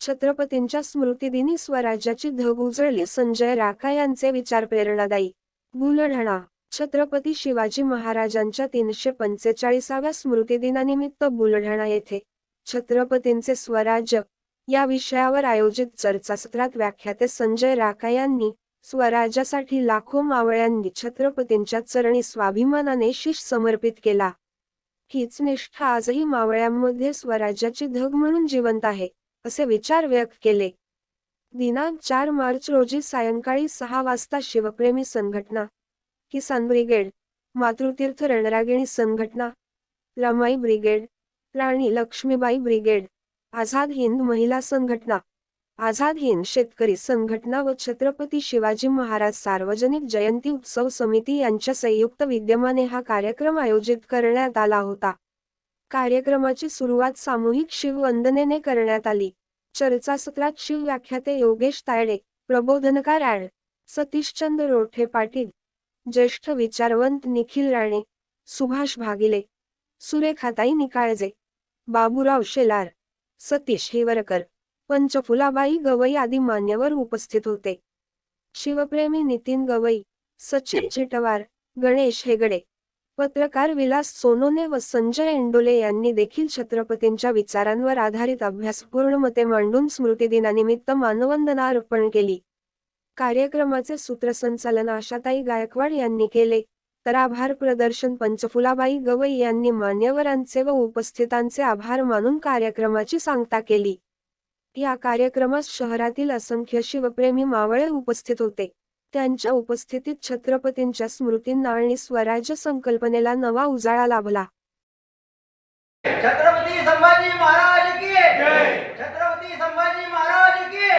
छत्रपतींच्या स्मृतिदिनी स्वराज्याची धग उजळली. संजय राखा यांचे विचार प्रेरणादायी. बुलढाणा छत्रपती शिवाजी महाराजांच्या तीनशे पंचेचाळीसाव्या स्मृतिदिनानिमित्त बुलढाणा येथे छत्रपतींचे स्वराज्य या विषयावर आयोजित चर्चासत्रात व्याख्याते संजय राखा यांनी स्वराज्यासाठी लाखो मावळ्यांनी छत्रपतींच्या चरणी स्वाभिमानाने शिष समर्पित केला. हीच निष्ठा आजही मावळ्यांमध्ये स्वराज्याची धग म्हणून जिवंत आहे. असे विचार व्यक्त केले. दिनांक चार मार्च रोजी सायंकाळी सहा वाजता शिवप्रेमी संघटना किसान ब्रिगेड मातृतीर्थ रणरागिणी संघटना रमाई ब्रिगेड राणी लक्ष्मीबाई ब्रिगेड आझाद हिंद महिला संघटना आझाद हिंद शेतकरी संघटना व छत्रपती शिवाजी महाराज सार्वजनिक जयंती उत्सव समिती यांच्या संयुक्त विद्यमाने हा कार्यक्रम आयोजित करण्यात आला होता. कार्यक्रमाची सुरुवात सामूहिक शिववंदनेने करण्यात आली. चर्चासत्रात शिव व्याख्याते योगेश तायडे प्रबोधनकार ॲड. सतीशचंद्र रोठे पाटील ज्येष्ठ विचारवंत निखिल राणे सुभाष भागिले सुरेखाताई निकाळजे बाबूराव शेलार सतीश हिवरकर पंचफुलाबाई गवई आदी मान्यवर उपस्थित होते. शिवप्रेमी नितीन गवई सचिन चिटवार गणेश हेगडे पत्रकार विलास सोनोने व संजय एंडोले यांनी देखील छत्रपतींच्या विचारांवर आधारित अभ्यासपूर्ण मते मांडून स्मृतिदिनानिमित्त मानवंदना अर्पण केली. कार्यक्रमाचे सूत्रसंचालन आशाताई गायकवाड यांनी केले. तर आभार प्रदर्शन पंचफुलाबाई गवई यांनी मान्यवरांचे व उपस्थितांचे आभार मानून कार्यक्रमाची सांगता केली. या कार्यक्रमास शहरातील असंख्य शिवप्रेमी मावळे उपस्थित होते. त्यांच्या उपस्थितीत छत्रपतींच्या स्मृतींना आणि स्वराज्य संकल्पनेला नवा उजाळा लाभला. छत्रपती संभाजी महाराज!